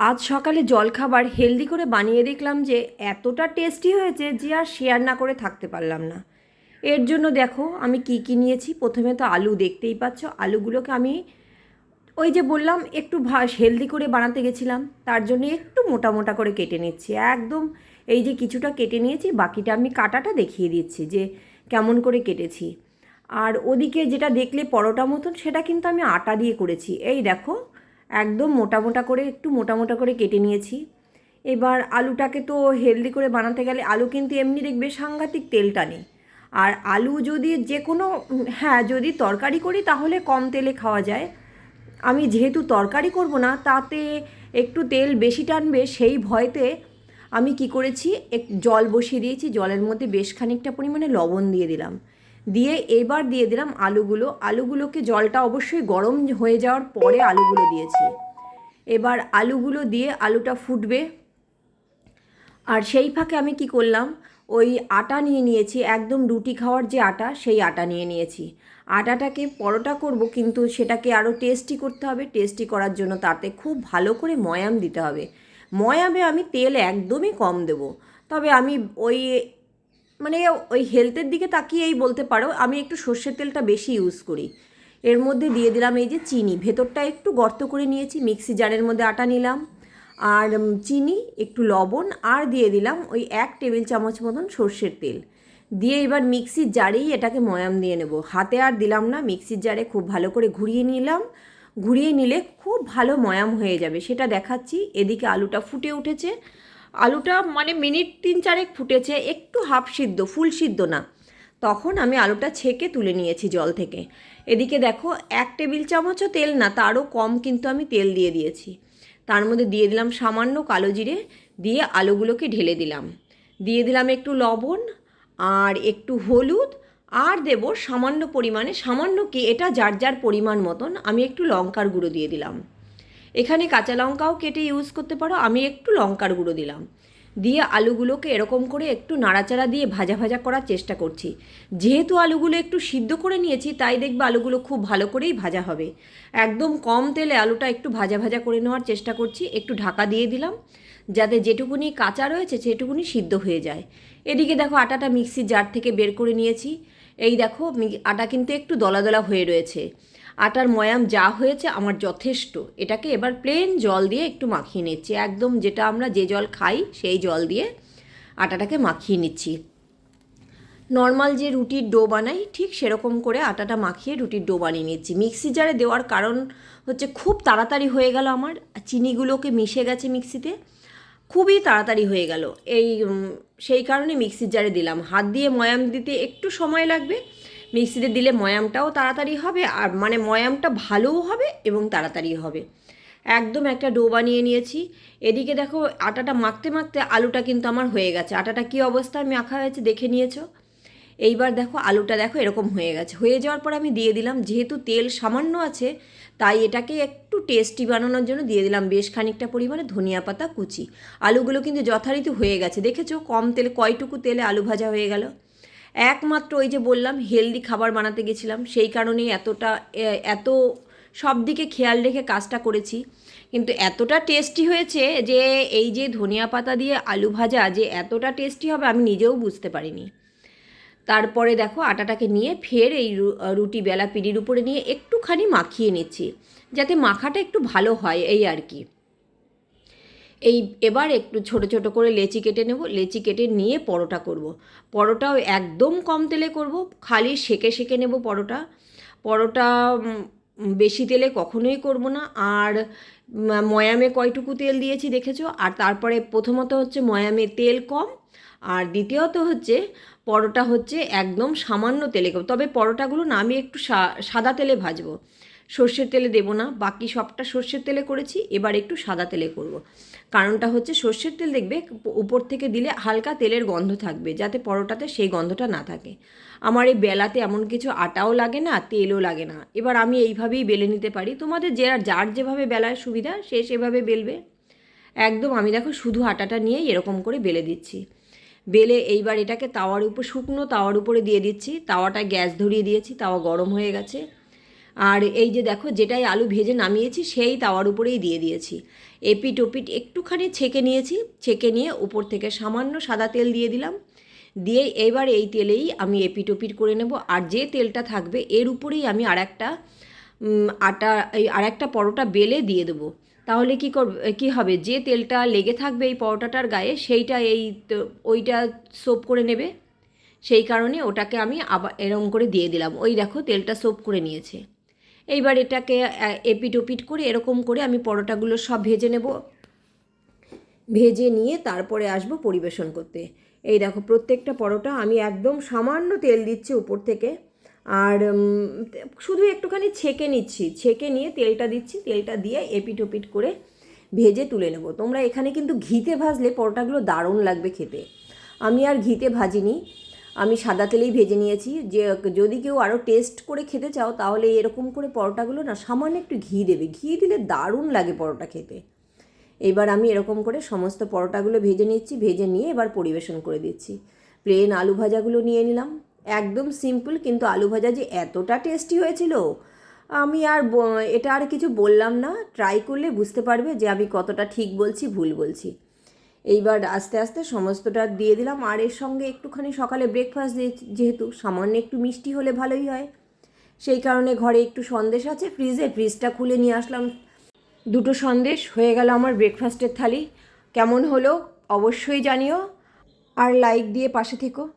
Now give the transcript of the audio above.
আজ সকালে জলখাবার হেলদি করে বানিয়ে দেখলাম যে এতটা টেস্টি হয়েছে যে আর শেয়ার না করে থাকতে পারলাম না। এর জন্য দেখো, আমি কি কি নিয়েছি। প্রথমে তো আলু দেখতেই পাচ্ছ। আলুগুলোকে আমি ওই যে বললাম, একটু ভাস হেলদি করে বানাতে গেছিলাম। তার জন্য একটু মোটা মোটা করে কেটে নিচ্ছি। একদম এই যে কিছুটা কেটে নিয়েছি, বাকিটা আমি কাটাটা দেখিয়ে দিচ্ছি যে কেমন করে কেটেছি। আর ওদিকে যেটা দেখলে পরোটা মতন, সেটা কিন্তু আমি আটা দিয়ে করেছি। এই দেখো একদম মোটা মোটা করে, একটু মোটা মোটা করে কেটে নিয়েছি। এবার আলুটাকে তো হেলদি করে বানাতে গেলে আলু কিন্তু এমনি দেখবে সাংঘাতিক তেল টানে। আর আলু যদি যে কোনো হ্যাঁ যদি তরকারি করি তাহলে কম তেলে খাওয়া যায়। আমি যেহেতু তরকারি করব না, তাতে একটু তেল বেশি টানবে সেই ভয়তে আমি কি করেছি, এক জল বসিয়ে দিয়েছি, জলের মধ্যে বেশ খানিকটা পরিমাণে লবণ দিয়ে দিলাম। দিয়ে এবার দিয়ে দিলাম আলুগুলো। আলুগুলোকে জলটা অবশ্যই গরম হয়ে যাওয়ার পরে আলুগুলো দিয়েছি। এবার আলুগুলো দিয়ে আলুটা ফুটবে। আর সেই ফাঁকে আমি কি করলাম? ওই আটা নিয়ে নিয়েছি, একদম রুটি খাওয়ার যে আটা, সেই আটা নিয়ে নিয়েছি। আটাটাকে পরোটা করব, কিন্তু সেটাকে আরও টেস্টি করতে হবে। টেস্টি করার জন্য তাতে খুব ভালো করে ময়াম দিতে হবে। ময়ামে আমি তেল একদমই কম দেব। তবে আমি ওই মানে ওই হেলথের দিকে তাকিয়েই বলতে পারো, আমি একটু সর্ষের তেলটা বেশি ইউজ করি। এর মধ্যে দিয়ে দিলাম এই যে চিনি, ভেতরটা একটু গর্ত করে নিয়েছি, মিক্সি জারের মধ্যে আটা নিলাম, আর চিনি, একটু লবণ, আর দিয়ে দিলাম ওই এক টেবিল চামচ মতন সর্ষের তেল। দিয়ে এবার মিক্সির জারেই এটাকে ময়াম দিয়ে নেব। হাতে আর দিলাম না মিক্সির জারে খুব ভালো করে ঘুরিয়ে নিলাম। ঘুরিয়ে নিলে খুব ভালো ময়াম হয়ে যাবে। সেটা দেখাচ্ছি, এদিকে আলুটা ফুটে উঠেছে। আলুটা মানে মিনিট তিন চারেক ফুটেছে, একটু হাফ সিদ্ধ, ফুল সিদ্ধ না। তখন আমি আলুটা ছেঁকে তুলে নিয়েছি জল থেকে। এদিকে দেখো, এক টেবিল চামচও তেল না, তারও কম কিন্তু আমি তেল দিয়ে দিয়েছি। তার মধ্যে দিয়ে দিলাম সামান্য কালো জিরে, দিয়ে আলুগুলোকে ঢেলে দিলাম। দিয়ে দিলাম একটু লবণ আর একটু হলুদ আর দেব সামান্য পরিমাণে, সামান্য কি, এটা যার যার পরিমাণ মতন, আমি একটু লঙ্কার গুঁড়ো দিয়ে দিলাম। এখানে কাঁচা লঙ্কাও কেটে ইউজ করতে পারো। আমি একটু লঙ্কার গুঁড়ো দিলাম। দিয়ে আলুগুলোকে এরকম করে একটু নাড়াচাড়া দিয়ে ভাজা ভাজা করার চেষ্টা করছি। যেহেতু আলুগুলো একটু সিদ্ধ করে নিয়েছি, তাই দেখবে আলুগুলো খুব ভালো করেই ভাজা হবে। একদম কম তেলে আলুটা একটু ভাজা ভাজা করে নেওয়ার চেষ্টা করছি। একটু ঢাকা দিয়ে দিলাম, যাতে যেটুকুনি কাঁচা রয়েছে সেটুকুনি সিদ্ধ হয়ে যায়। এদিকে দেখো আটাটা মিক্সির জার থেকে বের করে নিয়েছি। এই দেখো আটা কিন্তু একটু দলা দলা হয়ে রয়েছে। আটার ময়াম যা হয়েছে আমার যথেষ্ট। এটাকে এবার প্লেন জল দিয়ে একটু মাখিয়ে নিচ্ছি। একদম যেটা আমরা যে জল খাই, সেই জল দিয়ে আটাটাকে মাখিয়ে নিচ্ছি। নর্মাল যে রুটির ডো বানাই, ঠিক সেরকম করে আটাটা মাখিয়ে রুটির ডো বানিয়ে নিচ্ছি। মিক্সি জারে দেওয়ার কারণ হচ্ছে খুব তাড়াতাড়ি হয়ে গেল আমার। চিনিগুলোকে মিশে গেছে মিক্সিতে। খুবই তাড়াতাড়ি হয়ে গেল। এই সেই কারণে মিক্সির জারে দিলাম। হাত দিয়ে ময়াম দিতে একটু সময় লাগবে। মিক্সিতে দিলে ময়ামটাও তাড়াতাড়ি হবে আর মানে ময়ামটা ভালোও হবে এবং তাড়াতাড়ি হবে। একদম একটা ডো বানিয়ে নিয়েছি। এদিকে দেখো আটাটা মাখতে মাখতে আলুটা কিন্তু আমার হয়ে গেছে। আটাটা কী অবস্থায় মাখা হয়েছে দেখে নিয়েছো? এইবার দেখো আলুটা দেখো এরকম হয়ে গেছে। হয়ে যাওয়ার পর আমি দিয়ে দিলাম, যেহেতু তেল সামান্য আছে, তাই এটাকে একটু টেস্টি বানানোর জন্য দিয়ে দিলাম বেশ খানিকটা পরিমাণে ধনিয়া পাতা কুচি। আলুগুলো কিন্তু যথারীতি হয়ে গেছে। দেখেছ কম তেলে, কয়টুকু তেলে আলু ভাজা হয়ে গেল? একমাত্র ওই যে বললাম হেলদি খাবার বানাতে গেছিলাম। সেই কারণেই এতটা এত সব দিকে খেয়াল রেখে কাজটা করেছি। কিন্তু এতটা টেস্টি হয়েছে যে, এই যে ধনিয়া পাতা দিয়ে আলু ভাজা যে এতটা টেস্টি হবে আমি নিজেও বুঝতে পারিনি। তারপরে দেখো আটাটাকে নিয়ে ফের এই রুটি বেলা পিড়ির উপরে নিয়ে একটুখানি মাখিয়ে নিচ্ছি। যাতে মাখাটা একটু ভালো হয়, এই আর কি। এই এবার একটু ছোট ছোট করে লেচি কেটে নেব। লেচি কেটে নিয়ে পরোটা করব। পরোটাও একদম কম তেলে করব। খালি সেকে সেকে নেব পরোটা। পরোটা বেশি তেলে কখনোই করব না। আর ময়ামে কয়টুকু তেল দিয়েছি দেখেছ? আর তারপরে প্রথমত হচ্ছে ময়ামে তেল কম। আর দ্বিতীয়ত হচ্ছে পরোটা হচ্ছে একদম সামান্য তেলে করব তবে পরোটাগুলো না আমি একটু সাদা তেলে ভাজবো। সর্ষের তেলে দেবো না। বাকি সবটা সর্ষের তেলে করেছি। এবার একটু সাদা তেলে করব। কারণটা হচ্ছে সর্ষের তেল দেখবে উপর থেকে দিলে হালকা তেলের গন্ধ থাকবে, যাতে পরোটাতে সেই গন্ধটা না থাকে। আমার এই বেলাতে এমন কিছু আটাও লাগে না, তেলও লাগে না। এবার আমি এইভাবেই বেলে নিতে পারি। তোমাদের যে যার যেভাবে বেলার সুবিধা, সে সেভাবে বেলবে। একদম আমি দেখো শুধু আটাটা নিয়েই এরকম করে বেলে দিচ্ছি। বেলে এইবার এটাকে তাওয়ার উপর, শুকনো তাওয়ার উপরে দিয়ে দিচ্ছি। তাওয়াটা গ্যাস ধরিয়ে দিয়েছি, তাওয়া গরম হয়ে গেছে। আর এই যে দেখো, যেটাই আলু ভেজে নামিয়েছি, সেই তাওয়ার উপরেই দিয়ে দিয়েছি। এপিট ওপিট একটুখানি ছেঁকে নিয়েছি, ছেঁকে নিয়ে উপর থেকে সামান্য সাদা তেল দিয়ে দিলাম। দিয়ে এবার এই তেলেই আমি এপিট ওপিট করে নেব। আর যে তেলটা থাকবে, এর উপরেই আমি আর একটা আটা, এই আর একটা পরোটা বেলে দিয়ে দেবো। তাহলে কি করবে, কী হবে? যে তেলটা লেগে থাকবে এই পরোটাটার গায়ে, সেইটা এই ওইটা সোপ করে নেবে। সেই কারণে ওটাকে আমি আবার এরম করে দিয়ে দিলাম। ওই দেখো, তেলটা সোপ করে নিয়েছে। এইবার এটাকে এপিট ওপিট করে এরকম করে আমি পরোটাগুলো সব ভেজে নেব। ভেজে নিয়ে তারপরে আসব পরিবেশন করতে। এই দেখো প্রত্যেকটা পরোটা আমি একদম সামান্য তেল দিচ্ছি উপর থেকে। আর শুধু একটুখানি ছেঁকে নিচ্ছি। ছেঁকে নিয়ে তেলটা দিচ্ছি, তেলটা দিয়ে এপিট ওপিট করে ভেজে তুলে নেব। তোমরা এখানে কিন্তু ঘিতে ভাজলে পরোটাগুলো দারুণ লাগবে খেতে। আমি আর ঘিতে ভাজিনি। আমি সাদা তেলেই ভেজে নিয়েছি। যে, যদি কেউ আরও টেস্ট করে খেতে চাও, তাহলে এরকম করে পরোটাগুলো না, সামান্য একটু ঘি দেবে। ঘি দিলে দারুণ লাগে পরোটা খেতে। এবার আমি এরকম করে সমস্ত পরোটাগুলো ভেজে নিচ্ছি, ভেজে নিয়ে এবার পরিবেশন করে দিচ্ছি। প্লেন আলু ভাজাগুলো নিয়ে নিলাম। একদম সিম্পল কিন্তু আলু ভাজা যে এতটা টেস্টি হয়েছিল, আমি আর এটা আর কিছু বললাম না। ট্রাই করলে বুঝতে পারবে যে আমি কতটা ঠিক বলছি, ভুল বলছি। এইবার আস্তে আস্তে সমস্তটা দিয়ে দিলাম। আর এর সঙ্গে একটুখানি সকালে ব্রেকফাস্ট যেহেতু সামান্য একটু মিষ্টি হলে ভালোই হয়। সেই কারণে ঘরে একটু সন্দেশ আছে। ফ্রিজে ফ্রিজটা খুলে নিয়ে আসলাম। দুটো সন্দেশ, হয়ে গেল আমার ব্রেকফাস্টের থালি। কেমন হলো অবশ্যই জানিও। আর লাইক দিয়ে পাশে থেকো।